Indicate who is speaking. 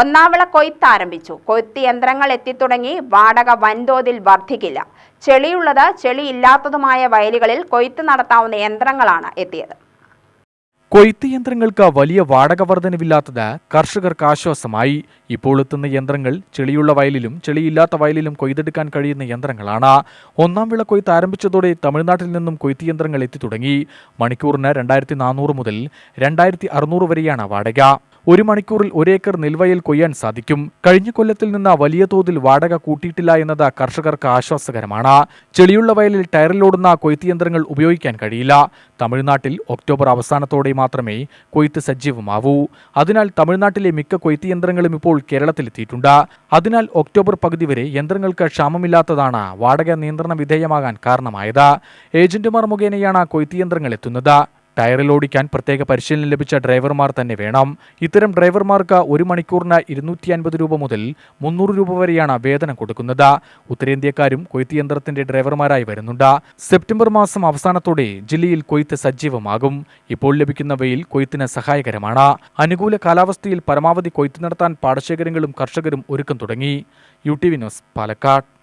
Speaker 1: ഒന്നാവിള കൊയ്ത്ത് ആരംഭിച്ചു. കൊയ്ത്ത് യന്ത്രങ്ങൾ എത്തിത്തുടങ്ങി വാടക വൻതോതിൽ വർദ്ധിക്കില്ല ചെളിയുള്ളത് ചെളിയില്ലാത്തതുമായ വയലുകളിൽ കൊയ്ത്ത് നടത്താവുന്ന യന്ത്രങ്ങളാണ് എത്തിയത്.
Speaker 2: കൊയ്ത്ത് യന്ത്രങ്ങൾക്ക് വലിയ വാടക വർധനവില്ലാത്തത് കർഷകർക്ക് ആശ്വാസമായി. ഇപ്പോൾ എത്തുന്ന യന്ത്രങ്ങൾ ചെളിയുള്ള വയലിലും ചെളിയില്ലാത്ത വയലിലും കൊയ്തെടുക്കാൻ കഴിയുന്ന യന്ത്രങ്ങളാണ്. ഒന്നാം വിള കൊയ്ത്ത് ആരംഭിച്ചതോടെ തമിഴ്നാട്ടിൽ നിന്നും കൊയ്ത്ത് യന്ത്രങ്ങൾ എത്തിത്തുടങ്ങി. മണിക്കൂറിന് രണ്ടായിരത്തി നാനൂറ് മുതൽ രണ്ടായിരത്തി അറുന്നൂറ് വരെയാണ് വാടക. ഒരു മണിക്കൂറിൽ ഒരേക്കർ നെൽവയൽ കൊയ്യാൻ സാധിക്കും. കഴിഞ്ഞ കൊല്ലത്തിൽ നിന്ന് വലിയ തോതിൽ വാടക കൂട്ടിയിട്ടില്ല എന്നത് കർഷകർക്ക് ആശ്വാസകരമാണ്. ചെളിയുള്ള വയലിൽ ടയറിലോടുന്ന കൊയ്ത്ത് യന്ത്രങ്ങൾ ഉപയോഗിക്കാൻ കഴിയില്ല. തമിഴ്നാട്ടിൽ ഒക്ടോബർ അവസാനത്തോടെ മാത്രമേ കൊയ്ത്ത് സജീവമാവൂ. അതിനാൽ തമിഴ്നാട്ടിലെ മിക്ക കൊയ്ത്ത് യന്ത്രങ്ങളും ഇപ്പോൾ കേരളത്തിലെത്തിയിട്ടുണ്ട്. അതിനാൽ ഒക്ടോബർ പകുതി വരെ യന്ത്രങ്ങൾക്ക് ക്ഷാമമില്ലാത്തതാണ് വാടക നിയന്ത്രണ വിധേയമാകാൻ കാരണമായത്. ഏജന്റുമാർ മുഖേനയാണ് കൊയ്ത്ത് യന്ത്രങ്ങൾ എത്തുന്നത്. ടയറിൽ ഓടിക്കാൻ പ്രത്യേക പരിശീലനം ലഭിച്ച ഡ്രൈവർമാർ തന്നെ വേണം. ഇത്തരം ഡ്രൈവർമാർക്ക് ഒരു മണിക്കൂറിന് ഇരുന്നൂറ്റി അൻപത് രൂപ മുതൽ മുന്നൂറ് രൂപ വരെയാണ് വേതനം കൊടുക്കുന്നത്. ഉത്തരേന്ത്യക്കാരും കൊയ്ത്ത് യന്ത്രത്തിന്റെ ഡ്രൈവർമാരായി വരുന്നുണ്ട്. സെപ്റ്റംബർ മാസം അവസാനത്തോടെ ജില്ലയിൽ കൊയ്ത്ത് സജീവമാകും. ഇപ്പോൾ ലഭിക്കുന്ന വെയിൽ കൊയ്ത്തിന് സഹായകരമാണ്. അനുകൂല കാലാവസ്ഥയിൽ പരമാവധി കൊയ്ത്ത് നടത്താൻ പാടശേഖരങ്ങളും കർഷകരും ഒരുക്കം തുടങ്ങി. U T V news Palakkad.